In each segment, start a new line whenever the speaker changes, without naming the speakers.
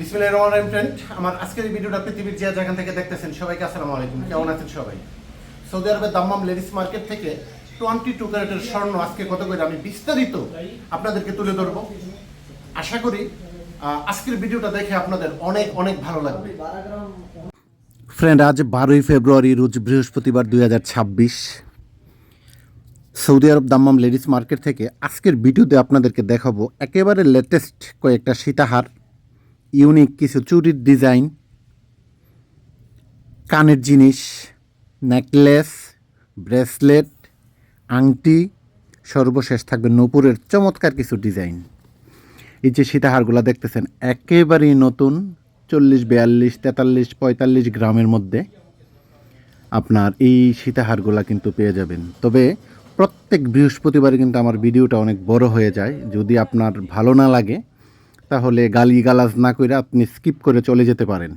বিসমিল্লাহির রহমানির রহিম ফ্রেন্ড আমার আজকের এই ভিডিওটা পৃথিবীর যে যেখান থেকে দেখতেছেন সবাইকে আসসালামু আলাইকুম। কেমন আছেন সবাই? সৌদি আরবের দাম্মাম লেডিস মার্কেট থেকে টোয়েন্টি টু ক্যারেটের স্বর্ণ আজকে কত করে আমি বিস্তারিত আপনাদেরকে তুলে ধরবো। আশা করি আজকের ভিডিওটা দেখে আপনাদের অনেক অনেক ভালো লাগবে। ফ্রেন্ড আজ বারোই ফেব্রুয়ারি, রোজ বৃহস্পতিবার দুই হাজার ছাব্বিশ। Saudi Arabia Dammam ladies market থেকে আজকের ভিডিওতে আপনাদেরকে দেখাবো একেবারে লেটেস্ট কয়েকটা সীতাহার। ইউনিক কিছু চুরির ডিজাইন কানের জিনিস নেকলেস ব্রেসলেট আংটি, সর্বশেষ থাকবে নূপুরের চমৎকার কিছু ডিজাইন এই যে সীতাহারগুলো দেখতেছেন, একেবারেই নতুন, চল্লিশ, বিয়াল্লিশ, তেতাল্লিশ, পঁয়তাল্লিশ গ্রামের মধ্যে আপনার এই সীতাহারগুলা কিন্তু পেয়ে যাবেন। তবে প্রত্যেক বৃহস্পতিবারে কিন্তু আমার ভিডিওটা অনেক বড় হয়ে যায়। যদি আপনার ভালো না লাগে তাহলে গালি গালাজ না করে আপনি স্কিপ করে চলে যেতে পারেন।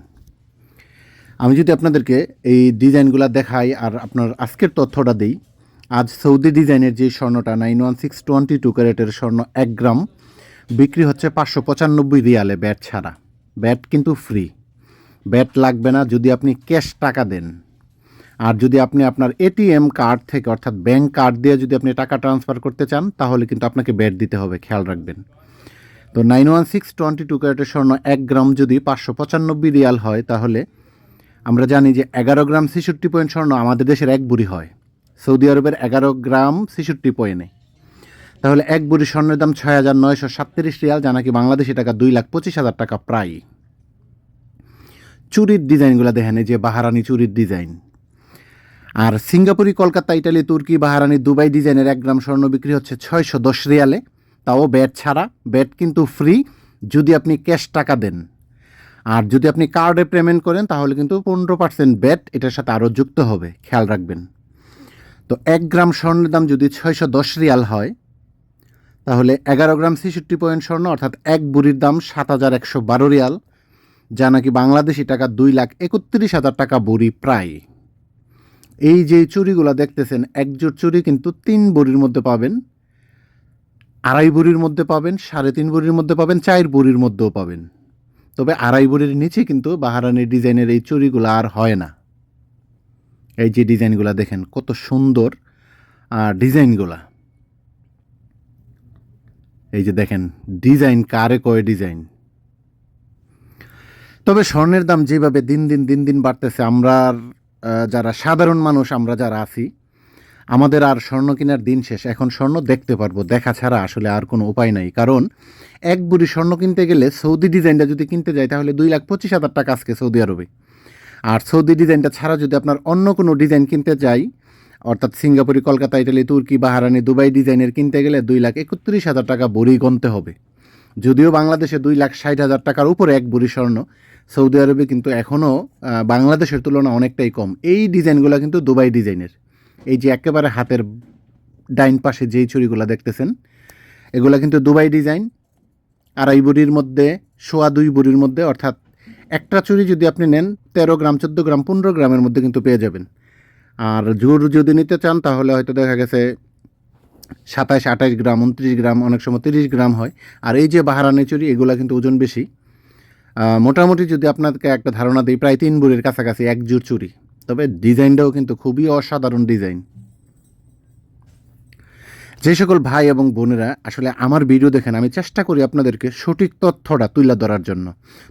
আমি যদি আপনাদেরকে এই ডিজাইনগুলো দেখাই আর আপনার আজকের তথ্যটা দিই, আজ সৌদি ডিজাইনের যে স্বর্ণটা nine one six twenty two ক্যারেটের স্বর্ণ এক গ্রাম, বিক্রি হচ্ছে পাঁচশো পঁচানব্বই রিয়ালে ব্যাট ছাড়া। ব্যাট কিন্তু ফ্রি ব্যাট লাগবে না যদি আপনি ক্যাশ টাকা দেন। আর যদি আপনি আপনার এটিএম কার্ড থেকে, অর্থাৎ ব্যাংক কার্ড দিয়ে যদি আপনি টাকা ট্রান্সফার করতে চান, তাহলে কিন্তু আপনাকে ব্যাট দিতে হবে, খেয়াল রাখবেন। তো nine one six twenty two ক্যারেটের স্বর্ণ এক গ্রাম যদি পাঁচশো পঁচানব্বই রিয়াল হয়, তাহলে আমরা জানি যে এগারো গ্রাম ছেষট্টি পয়েন্ট স্বর্ণ আমাদের দেশের এক বুড়ি হয়। সৌদি আরবের এগারো গ্রাম ছেষট্টি পয়েন্টে। তাহলে এক বুড়ি স্বর্ণের দাম ছয় হাজার নয়শো সাতত্রিশ রিয়াল, যা নাকি বাংলাদেশি টাকা দুই লাখ পঁচিশ হাজার টাকা প্রায়। চুরির ডিজাইনগুলো দেখেন যে বাহারানি চুরির ডিজাইন। আর সিঙ্গাপুরি, কলকাতা, ইটালি, তুর্কি, বাহারানি, দুবাই ডিজাইনের এক গ্রাম স্বর্ণ বিক্রি হচ্ছে ছয়শো দশ রিয়ালে। তাও ব্যাট ছাড়া ব্যাট কিন্তু ফ্রি যদি আপনি ক্যাশ টাকা দেন। আর যদি আপনি কার্ডে পেমেন্ট করেন, তাহলে কিন্তু পনেরো পার্সেন্ট ব্যাট এটার সাথে আরও যুক্ত হবে। খেয়াল রাখবেন। তো এক গ্রাম স্বর্ণের দাম যদি ছয়শো দশ রিয়াল হয়, তাহলে এগারো গ্রাম ছেষট্টি পয়েন্ট স্বর্ণ, অর্থাৎ এক বুড়ির দাম সাত হাজার একশো বারো রিয়াল, যা নাকি বাংলাদেশি টাকা দুই লাখ একত্রিশ হাজার টাকা বুড়ি প্রায়। এই যে চুরিগুলো দেখতেছেন, একজোট চুরি কিন্তু তিন বুড়ির মধ্যে পাবেন। আড়াই বুড়ির মধ্যে পাবেন, সাড়ে তিন বুড়ির মধ্যে পাবেন, চার বুড়ির মধ্যেও পাবেন। তবে আড়াই বুড়ির নিচে কিন্তু বাহারানি ডিজাইনের এই চুরিগুলো আর হয় না। এই যে ডিজাইনগুলো দেখেন, কত সুন্দর ডিজাইনগুলা। এই যে দেখেন, ডিজাইন কারে কয় ডিজাইন। তবে স্বর্ণের দাম যেভাবে দিন দিন দিন দিন বাড়তেছে, আমরা যারা সাধারণ মানুষ, আমরা যারা আছি আমাদের আর স্বর্ণ কেনার দিন শেষ। এখন স্বর্ণ দেখতে পারব, দেখা ছাড়া আসলে আর কোনো উপায় নাই। কারণ এক বুড়ি স্বর্ণ কিনতে গেলে সৌদি ডিজাইনটা যদি কিনতে যায়, তাহলে দুই লাখ পঁচিশ হাজার টাকা আজকে সৌদি আরবে। আর সৌদি ডিজাইনটা ছাড়া যদি আপনার অন্য কোনো ডিজাইন কিনতে যাই, অর্থাৎ সিঙ্গাপুরি, কলকাতা, ইটালি, তুর্কি বাহারানি দুবাই ডিজাইনের কিনতে গেলে দুই লাখ একত্রিশ হাজার টাকা বড়ি গনতে হবে। যদিও বাংলাদেশে দুই লাখ ষাট হাজার টাকার উপরে এক বুড়ি স্বর্ণ সৌদি আরবে কিন্তু এখনও বাংলাদেশের তুলনা অনেকটাই কম। এই ডিজাইনগুলো কিন্তু দুবাই ডিজাইনের। এই যে একেবারে হাতের ডাইন পাশে যেই ছুরিগুলো দেখতেছেন, এগুলো কিন্তু দুবাই ডিজাইন, আড়াই বুড়ির মধ্যে, সোয়া দুই বুড়ির মধ্যে, অর্থাৎ একটা চুরি যদি আপনি নেন, তেরো গ্রাম, চোদ্দ গ্রাম, পনেরো গ্রামের মধ্যে কিন্তু পেয়ে যাবেন। আর জোর যদি নিতে চান, তাহলে হয়তো দেখা গেছে সাতাশ আঠাশ গ্রাম, উনত্রিশ গ্রাম, অনেক সময় তিরিশ গ্রাম হয়। আর এই যে বাহারানি চুরি এগুলো কিন্তু ওজন বেশি। মোটামুটি যদি আপনাকে একটা ধারণা দিই, প্রায় তিন বুড়ির কাছাকাছি এক জোর চুরি তবে ডিজাইনটাও কিন্তু খুবই অসাধারণ ডিজাইন। যে সকল ভাই এবং বোনেরা আসলে আমার ভিডিও দেখেন, আমি চেষ্টা করি আপনাদেরকে সঠিক তথ্যটা তুলে ধরার জন্য।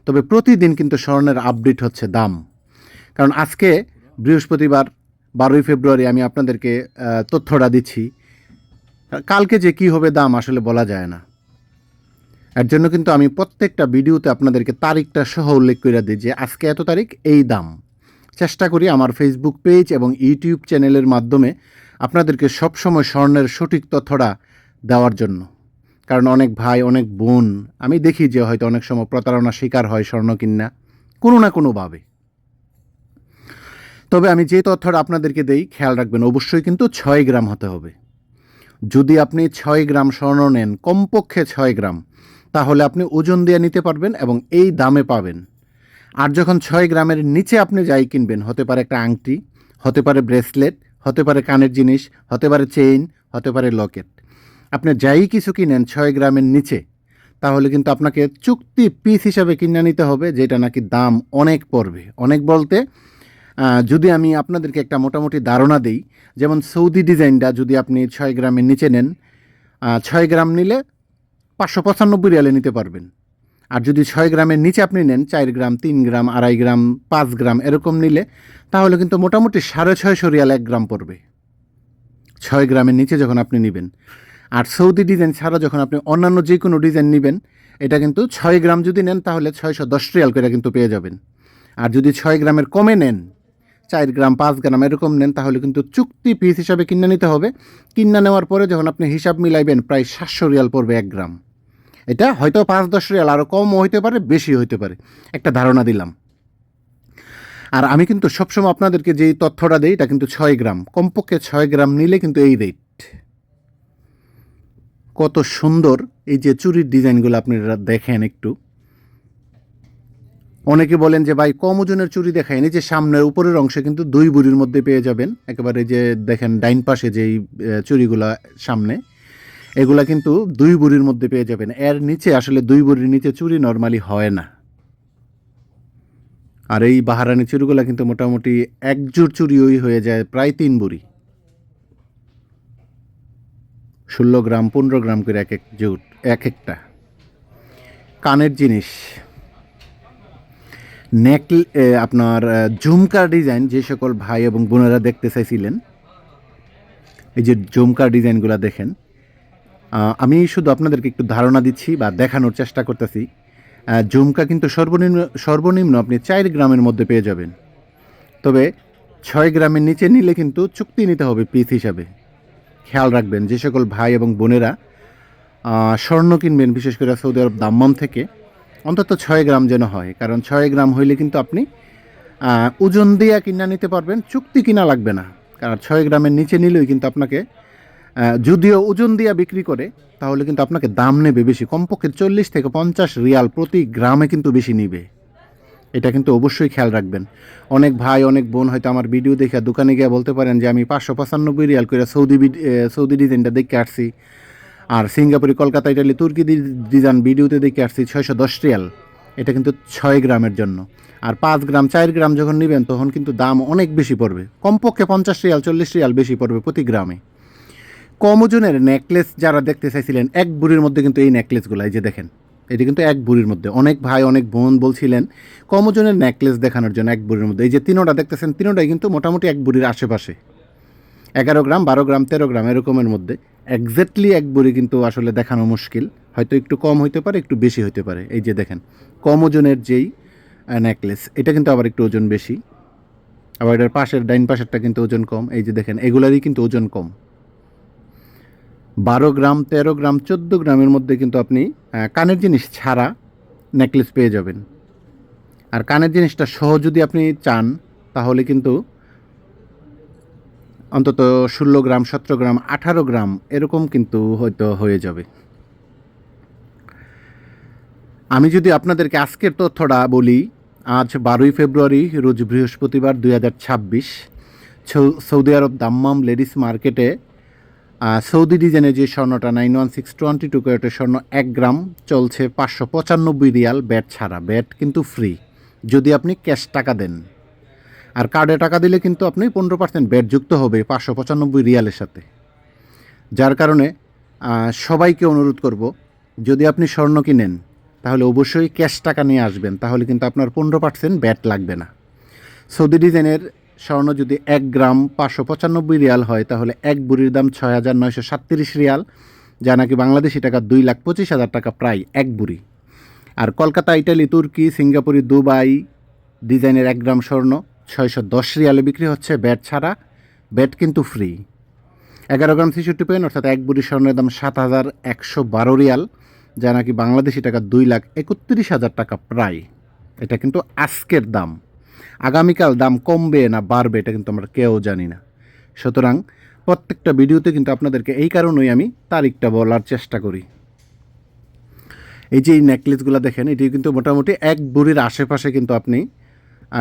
তবে প্রতিদিন কিন্তু স্বর্ণের আপডেট হচ্ছে দাম। কারণ আজকে বৃহস্পতিবার বারোই ফেব্রুয়ারি আমি আপনাদেরকে তথ্যটা দিচ্ছি। কালকে যে কি হবে দাম আসলে বলা যায় না। এর জন্য কিন্তু আমি প্রত্যেকটা ভিডিওতে আপনাদেরকে তারিখটা সহ উল্লেখ করে দিই যে আজকে এত তারিখ, এই দাম। চেষ্টা করি আমার ফেসবুক পেজ এবং ইউটিউব চ্যানেলের মাধ্যমে আপনাদেরকে সবসময় স্বর্ণের সঠিক তথ্যটা দেওয়ার জন্য। কারণ অনেক ভাই, অনেক বোন, আমি দেখি যে হয়তো অনেক সময় প্রতারণা শিকার হয় স্বর্ণ কিনা কোনো না কোনোভাবে। তবে আমি যে তথ্যটা আপনাদেরকে দেই, খেয়াল রাখবেন, অবশ্যই কিন্তু ছয় গ্রাম হতে হবে। যদি আপনি ছয় গ্রাম স্বর্ণ নেন, কমপক্ষে ছয় গ্রাম, তাহলে আপনি ওজন দিয়ে নিতে পারবেন এবং এই দামে পাবেন। আর যখন ছয় গ্রামের নিচে আপনি যাই কিনবেন, হতে পারে একটা আংটি, হতে পারে ব্রেসলেট, হতে পারে কানের জিনিস, হতে পারে চেইন, হতে পারে লকেট। আপনি যাই কিছু কিনেন ছয় গ্রামের নিচে, তাহলে কিন্তু আপনাকে চুক্তি পিস হিসাবে কিনে নিতে হবে, যেটা নাকি দাম অনেক পড়বে। অনেক বলতে যদি আমি আপনাদেরকে একটা মোটামুটি ধারণা দিই, যেমন সৌদি ডিজাইনটা যদি আপনি ছয় গ্রামের নিচে নেন ছয় গ্রাম নিলে পাঁচশো পঁচানব্বই রিয়ালে নিতে পারবেন। আর যদি ছয় গ্রামের নিচে আপনি নেন, চার গ্রাম, তিন গ্রাম, আড়াই গ্রাম, পাঁচ গ্রাম এরকম নিলে, তাহলে কিন্তু মোটামুটি সাড়ে ছয়শো রিয়াল এক গ্রাম পড়বে। ছয় গ্রামের নিচে যখন আপনি নেবেন, আর সৌদি ডিজাইন ছাড়া যখন আপনি অন্যান্য যে কোনো ডিজাইন নেবেন, এটা কিন্তু ছয় গ্রাম যদি নেন, তাহলে ছয়শো দশ রিয়াল করে কিন্তু পেয়ে যাবেন। আর যদি ছয় গ্রামের কমে নেন, চার গ্রাম, পাঁচ গ্রাম এরকম নেন, তাহলে কিন্তু চুক্তি পিস হিসাবে কিনে নিতে হবে। কিনে নেওয়ার পরে যখন আপনি হিসাব মিলাইবেন, প্রায় সাতশো রিয়াল পড়বে এক গ্রাম। এটা হয়তো পাঁচ দশ রিয়াল আরও কমও হইতে পারে বেশি হইতে পারে। একটা ধারণা দিলাম। আর আমি কিন্তু সবসময় আপনাদেরকে যেই তথ্যটা দিই, এটা কিন্তু ছয় গ্রাম। কমপক্ষে ছয় গ্রাম নিলে কিন্তু এই রেট কত সুন্দর এই যে চুরির ডিজাইনগুলো আপনারা দেখেন একটু। অনেকে বলেন যে, ভাই, কম ওজনের চুরি দেখায়নি, যে সামনের উপরের অংশে কিন্তু দুই বুড়ির মধ্যে পেয়ে যাবেন। একেবারে যে দেখেন ডাইন পাশে যেই চুরিগুলা সামনে। এগুলা কিন্তু দুই বুড়ির মধ্যে পেয়ে যাবেন। এর নিচে আসলে দুই বুড়ির নিচে চুরি নর্মালি হয় না। আর এই বাহারানি চুরিগুলা কিন্তু মোটামুটি একজোর চুরি ওই হয়ে যায়, প্রায় তিন বুড়ি। ষোলো গ্রাম, পনেরো গ্রাম করে এক এক জোট, এক একটা। কানের জিনিস। নেকল আপনার ঝুমকার ডিজাইন যে সকল ভাই এবং বোনেরা দেখতে চাইছিলেন, এই যে ঝুমকার ডিজাইনগুলো দেখেন আমি শুধু আপনাদেরকে একটু ধারণা দিচ্ছি বা দেখানোর চেষ্টা করতেছি। ঝুমকা কিন্তু সর্বনিম্ন সর্বনিম্ন আপনি চার গ্রামের মধ্যে পেয়ে যাবেন। তবে ছয় গ্রামের নিচে নিলে কিন্তু চুক্তি নিতে হবে পিস হিসাবে। খেয়াল রাখবেন যে সকল ভাই এবং বোনেরা স্বর্ণ কিনবেন, বিশেষ করে সৌদি আরব দাম্মাম থেকে। অন্তত ছয় গ্রাম যেন হয়, কারণ ছয় গ্রাম হইলে কিন্তু আপনি ওজন দিয়া কিনা নিতে পারবেন, চুক্তি কিনা লাগবে না। কারণ ছয় গ্রামের নিচে নিলেই কিন্তু আপনাকে যদিও ওজন দিয়া বিক্রি করে, তাহলে কিন্তু আপনাকে দাম নেবে বেশি। কমপক্ষে চল্লিশ থেকে পঞ্চাশ রিয়াল প্রতি গ্রামে কিন্তু বেশি নিবে। এটা কিন্তু অবশ্যই খেয়াল রাখবেন। অনেক ভাই, অনেক বোন হয়তো আমার ভিডিও দেখে দোকানে গিয়ে বলতে পারেন যে, আমি পাঁচশো পঁচানব্বই রিয়াল করে সৌদি সৌদি ডিজাইনটা দেখে আসছি। আর সিঙ্গাপুরে, কলকাতা, ইটালি, তুর্কি ডিজাইন ভিডিওতে দেখে আসছি ছয়শো দশ রিয়াল। এটা কিন্তু ছয় গ্রামের জন্য। আর পাঁচ গ্রাম, চার গ্রাম যখন নেবেন, তখন কিন্তু দাম অনেক বেশি পড়বে। কমপক্ষে পঞ্চাশ রিয়াল, চল্লিশ রিয়াল বেশি পড়বে প্রতি গ্রামে। কম ওজনের নেকলেস যারা দেখতে চাইছিলেন, এক বুড়ির মধ্যে কিন্তু এই নেকলেসগুলো এই যে দেখেন, এটি কিন্তু এক বুড়ির মধ্যে। অনেক ভাই, অনেক বোন বলছিলেন, কম ওজনের নেকলেস দেখানোর জন্য এক বুড়ির মধ্যে। এই যে তিনোটা দেখতেছেন, তিনোটাই কিন্তু মোটামুটি এক বুড়ির আশেপাশে। এগারো গ্রাম, বারো গ্রাম, তেরো গ্রাম, এরকমের মধ্যে। একজ্যাক্টলি এক বুড়ি কিন্তু আসলে দেখানো মুশকিল। হয়তো একটু কম হইতে পারে, একটু বেশি হইতে পারে। এই যে দেখেন, কম ওজনের যেই নেকলেস এটা কিন্তু আবার একটু ওজন বেশি। আবার এটার পাশের, ডাইন পাশেরটা কিন্তু ওজন কম। এই যে দেখেন, এগুলারই কিন্তু ওজন কম। বারো গ্রাম, তেরো গ্রাম, চোদ্দ গ্রামের মধ্যে কিন্তু আপনি কানের জিনিস ছাড়া নেকলেস পেয়ে যাবেন। আর কানের জিনিসটা সহ যদি আপনি চান, তাহলে কিন্তু অন্তত ষোলো গ্রাম, সতেরো গ্রাম, আঠারো গ্রাম এরকম কিন্তু হয়তো হয়ে যাবে। আমি যদি আপনাদেরকে আজকের তথ্যটা বলি, আজ বারোই ফেব্রুয়ারি, রোজ বৃহস্পতিবার দুই হাজার ছাব্বিশ সৌদি আরব দাম্মাম লেডিস মার্কেটে সৌদি ডিজাইনের যে স্বর্ণটা nine one six twenty two ক্যারেটের স্বর্ণ, এক গ্রাম চলছে পাঁচশো পঁচানব্বই রিয়াল ব্যাট ছাড়া। ব্যাট কিন্তু ফ্রি যদি আপনি ক্যাশ টাকা দেন। আর কার্ডে টাকা দিলে কিন্তু আপনি পনেরো পার্সেন্ট ব্যাট যুক্ত হবে পাঁচশো পঁচানব্বই রিয়ালের সাথে। যার কারণে সবাইকে অনুরোধ করব, যদি আপনি স্বর্ণ কিনেন, তাহলে অবশ্যই ক্যাশ টাকা নিয়ে আসবেন। তাহলে কিন্তু আপনার পনেরো পার্সেন্ট ব্যাট লাগবে না। সৌদি ডিজাইনের স্বর্ণ যদি এক গ্রাম পাঁচশো পঁচানব্বই রিয়াল হয়, তাহলে এক বুড়ির দাম ছয় হাজার নয়শো সাতত্রিশ রিয়াল, যা নাকি বাংলাদেশি টাকা দুই লাখ পঁচিশ হাজার টাকা প্রায় এক বুড়ি। আর কলকাতা, ইটালি, তুর্কি, সিঙ্গাপুরি, দুবাই ডিজাইনের এক গ্রাম স্বর্ণ ছয়শো দশ রিয়ালে বিক্রি হচ্ছে ব্যাট ছাড়া, ব্যাট কিন্তু ফ্রি। এগারো গ্রাম ছেষট্টি পেন, অর্থাৎ এক বুড়ি স্বর্ণের দাম সাত হাজার একশো বারো রিয়াল, যা নাকি বাংলাদেশি টাকা দুই লাখ একত্রিশ হাজার টাকা প্রায়। এটা কিন্তু আজকের দাম। আগামীকাল দাম কমবে না বাড়বে, এটা কিন্তু আমরা কেউ জানি না। সুতরাং প্রত্যেকটা ভিডিওতে কিন্তু আপনাদেরকে এই কারণেই আমি তারিখটা বলার চেষ্টা করি। এই যে এই নেকলেসগুলো দেখেন এটি কিন্তু মোটামুটি এক বুড়ির আশেপাশে কিন্তু আপনি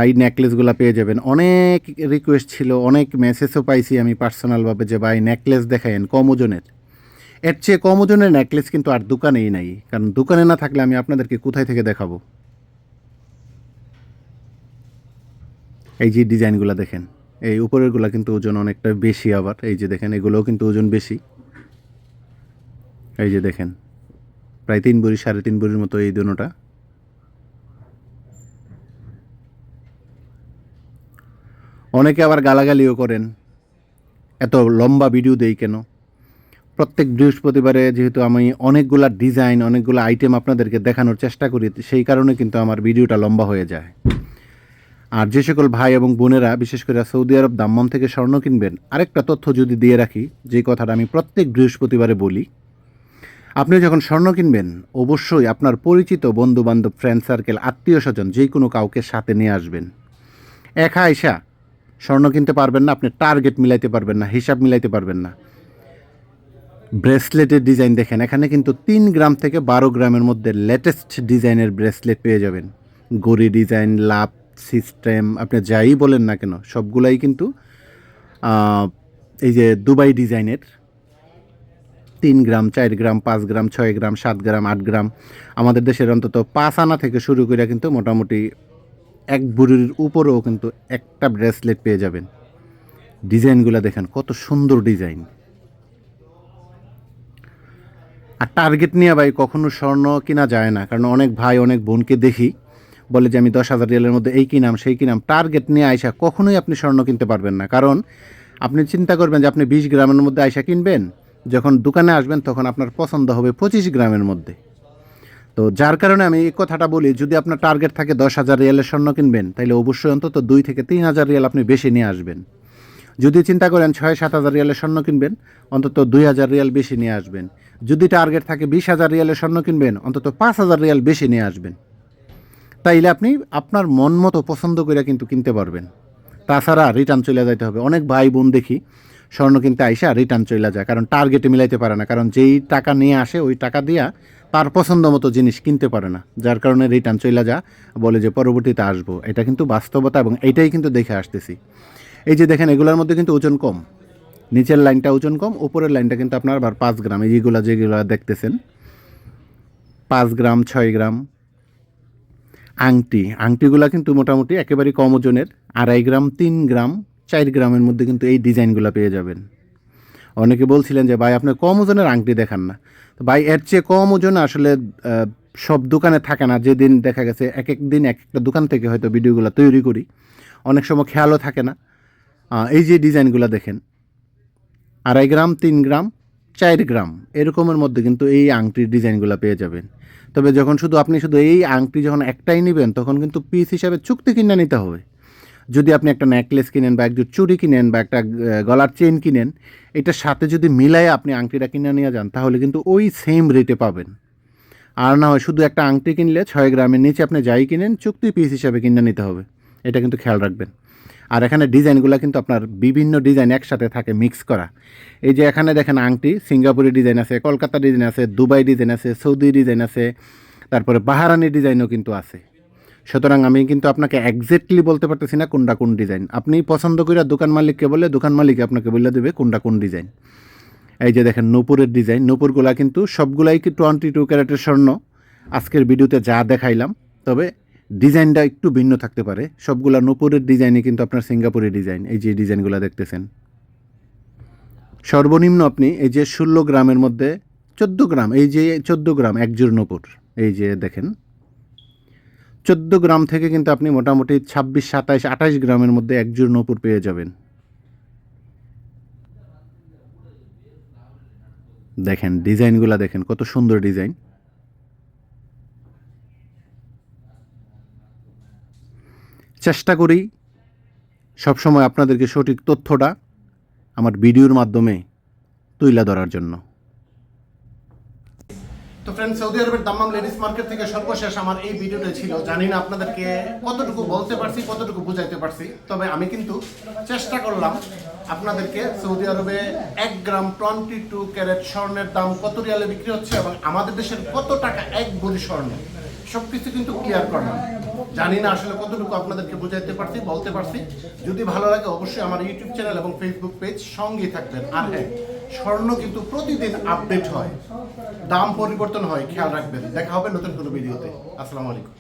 এই নেকলেসগুলো পেয়ে যাবেন। অনেক রিকোয়েস্ট ছিল, অনেক মেসেজও পাইছি আমি পার্সোনালভাবে যে, ভাই নেকলেস দেখায়েন কম ওজনের। এর চেয়ে কম ওজনের নেকলেস কিন্তু আর দোকানেই নাই। কারণ দোকানে না থাকলে আমি আপনাদেরকে কোথায় থেকে দেখাবো? এই যে ডিজাইনগুলো দেখেন, এই উপরেরগুলো কিন্তু ওজন অনেকটা বেশি আবার, এই যে দেখেন, এগুলোও কিন্তু ওজন বেশি। এই যে দেখেন, প্রায় তিন বড়ি সাড়ে তিন বড়ির মতো এই দুটোটা অনেকে আবার গালাগালিও করেন, এত লম্বা ভিডিও দেই কেন? প্রত্যেক বৃহস্পতিবারে যেহেতু আমি অনেকগুলা ডিজাইন, অনেকগুলো আইটেম আপনাদেরকে দেখানোর চেষ্টা করি, সেই কারণে কিন্তু আমার ভিডিওটা লম্বা হয়ে যায়। আর যে সকল ভাই এবং বোনেরা, বিশেষ করে সৌদি আরব দাম্মাম থেকে স্বর্ণ কিনবেন, আরেকটা তথ্য যদি দিয়ে রাখি যে কথাটা আমি প্রত্যেক বৃহস্পতিবারে বলি, আপনি যখন স্বর্ণ কিনবেন, অবশ্যই আপনার পরিচিত বন্ধু বান্ধব ফ্রেন্ড সার্কেল আত্মীয় স্বজন যে কোনো কাউকে সাথে নিয়ে আসবেন। একা আইসা স্বর্ণ কিনতে পারবেন না, আপনি টার্গেট মিলাইতে পারবেন না, হিসাব মিলাইতে পারবেন না। ব্রেসলেটের ডিজাইন দেখেন, এখানে কিন্তু তিন গ্রাম থেকে বারো গ্রামের মধ্যে লেটেস্ট ডিজাইনের ব্রেসলেট পেয়ে যাবেন। গড়ি ডিজাইন লাভ সিস্টেম আপনি যাই বলেন না কেন, সবগুলাই কিন্তু এই যে দুবাই ডিজাইনের, তিন গ্রাম, চার গ্রাম, পাঁচ গ্রাম, ছয় গ্রাম, সাত গ্রাম, আট গ্রাম, আমাদের দেশের অন্তত পাঁচ আনা থেকে শুরু করে কিন্তু মোটামুটি এক বুড়ির উপরেও কিন্তু একটা ব্রেসলেট পেয়ে যাবেন। ডিজাইনগুলো দেখেন, কত সুন্দর ডিজাইন। আর টার্গেট নিয়ে ভাই কখনো স্বর্ণ কিনা যায় না, কারণ অনেক ভাই, অনেক বোনকে দেখি বলে যে আমি দশ হাজার রিয়ালের মধ্যে এই কিনাম, সেই কিনাম টার্গেট নিয়ে আয়সা কখনোই আপনি স্বর্ণ কিনতে পারবেন না। কারণ আপনি চিন্তা করবেন যে আপনি বিশ গ্রামের মধ্যে আয়সা কিনবেন, যখন দোকানে আসবেন তখন আপনার পছন্দ হবে পঁচিশ গ্রামের মধ্যে। তো যার কারণে আমি এই কথাটা বলি, যদি আপনার টার্গেট থাকে দশ হাজার রিয়ালের স্বর্ণ কিনবেন তাহলে অবশ্যই অন্তত দুই থেকে তিন হাজার রিয়াল আপনি বেশি নিয়ে আসবেন। যদি চিন্তা করেন ছয় সাত হাজার রিয়ালের স্বর্ণ কিনবেন, অন্তত দুই হাজার রিয়াল বেশি নিয়ে আসবেন। যদি টার্গেট থাকে বিশ হাজার রিয়ালের স্বর্ণ কিনবেন, অন্তত পাঁচ হাজার রিয়াল বেশি নিয়ে আসবেন। তাইলে আপনি আপনার মন মতো পছন্দ করে কিন্তু কিনতে পারবেন। তাছাড়া রিটার্ন চলে যাইতে হবে। অনেক ভাই বোন দেখি, স্বর্ণ কিনতে আইসা রিটার্ন চলে যায়, কারণ টার্গেটে মিলাইতে পারে না, কারণ যেই টাকা নিয়ে আসে ওই টাকা দিয়া তার পছন্দ মতো জিনিস কিনতে পারে না, যার কারণে রিটার্ন চলে যা, বলে যে পরবর্তীতে আসব। এটা কিন্তু বাস্তবতা এবং এইটাই কিন্তু দেখে আসতেছি। এই যে দেখেন, এগুলোর মধ্যে কিন্তু ওজন কম। নিচের লাইনটা ওজন কম, উপরের লাইনটা কিন্তু আপনার আবার পাঁচ গ্রাম। এইগুলো যেগুলো দেখতেছেন, পাঁচ গ্রাম, ছয় গ্রাম আংটি। আংটিগুলো কিন্তু মোটামুটি একেবারে কম ওজনের। আড়াই গ্রাম, তিন গ্রাম, চার গ্রামের মধ্যে কিন্তু এই ডিজাইনগুলো পেয়ে যাবেন। অনেকে বলছিলেন যে, ভাই, আপনি কম ওজনের আংটি দেখান না। তো ভাই, এর চেয়ে কম ওজন আসলে সব দোকানে থাকে না। যেদিন দেখা গেছে এক এক দিন এক একটা দোকান থেকে হয়তো ভিডিওগুলো তৈরি করি। অনেক সময় খেয়ালও থাকে না। এই যে ডিজাইনগুলো দেখেন। আড়াই গ্রাম, তিন গ্রাম, চার গ্রাম, এরকমের মধ্যে কিন্তু এই আংটির ডিজাইনগুলো পেয়ে যাবেন। তবে যখন শুধু আপনি শুধু এই আংটি যখন একটাই নেবেন, তখন কিন্তু পিস হিসাবে চুক্তি কিনে নিতে হবে। যদি আপনি একটা নেকলেস কিনেন বা একজোড় চুড়ি কিনেন বা একটা গলার চেন কিনেন, এটার সাথে যদি মিলাই আপনি আংটিটা কিনে নিয়ে যান, তাহলে কিন্তু ওই সেম রেটে পাবেন। আর না হয় শুধু একটা আংটি কিনলে ছয় গ্রামের নিচে আপনি যাই কিনেন, চুক্তি পিস হিসাবে কিনে নিতে হবে। এটা কিন্তু খেয়াল রাখবেন। আর এখানে ডিজাইনগুলো কিন্তু আপনার বিভিন্ন ডিজাইন একসাথে থাকে, মিক্স করা। এই যে এখানে দেখেন আংটি, সিঙ্গাপুরি ডিজাইন আছে, কলকাতা ডিজাইন আছে, দুবাই ডিজাইন আছে, সৌদি ডিজাইন আছে, তারপরে বাহারানি ডিজাইনও কিন্তু আছে। সুতরাং আমি কিন্তু আপনাকে একজ্যাক্টলি বলতে পারতেছি না কোনটা কোন ডিজাইন। আপনি পছন্দ করে দোকান মালিককে বললে দোকান মালিক আপনাকে বলে দেবে কোনটা কোন ডিজাইন। এই যে দেখেন নূপুরের ডিজাইন, নূপুরগুলা কিন্তু সবগুলাই কি টোয়েন্টি টু ক্যারেটের স্বর্ণ। আজকের ভিডিওতে যা দেখাইলাম, তবে ডিজাইনটা একটু ভিন্ন থাকতে পারে। সবগুলা নূপুরের ডিজাইনে কিন্তু আপনার সিঙ্গাপুরের ডিজাইন, এই যে ডিজাইনগুলো দেখতেছেন। সর্বনিম্ন আপনি এই যে ষোলো গ্রামের মধ্যে চোদ্দ গ্রাম, এই যে চোদ্দ গ্রাম একজোড় নূপুর, এই যে দেখেন। চোদ্দ গ্রাম থেকে কিন্তু আপনি মোটামুটি ছাব্বিশ, সাতাইশ, আঠাইশ গ্রামের মধ্যে একজোড় নূপুর পেয়ে যাবেন। দেখেন, ডিজাইনগুলো দেখেন, কত সুন্দর ডিজাইন। চেষ্টা করি সবসময় আপনাদেরকে সঠিক তথ্যটা আমার ভিডিওর মাধ্যমে তুলে ধরার জন্য। তো ফ্রেন্ড সৌদি আরবের দাম্মাম লেডিস মার্কেট থেকে সর্বশেষ আমার এই ভিডিওটা ছিল। জানি না আপনাদেরকে কতটুকু বলতে পারছি, কতটুকু বুঝাইতে পারছি, তবে আমি কিন্তু চেষ্টা করলাম আপনাদেরকে সৌদি আরবে এক গ্রাম টোয়েন্টি টু ক্যারেট স্বর্ণের দাম কত রিয়ালে বিক্রি হচ্ছে এবং আমাদের দেশের কত টাকা এক ভরি স্বর্ণ? সবকিছু কিন্তু ক্লিয়ার করলাম জানি না আসলে কতটুকু আপনাদেরকে বুঝাইতে পারছি, বলতে পারছি। যদি ভালো লাগে অবশ্যই আমার ইউটিউব চ্যানেল এবং ফেসবুক পেজ সঙ্গে থাকবেন। আর হ্যাঁ স্বর্ণ কিন্তু প্রতিদিন আপডেট হয়। দাম পরিবর্তন হয়, খেয়াল রাখবেন। দেখা হবে নতুন কোনো ভিডিওতে আসসালামু আলাইকুম।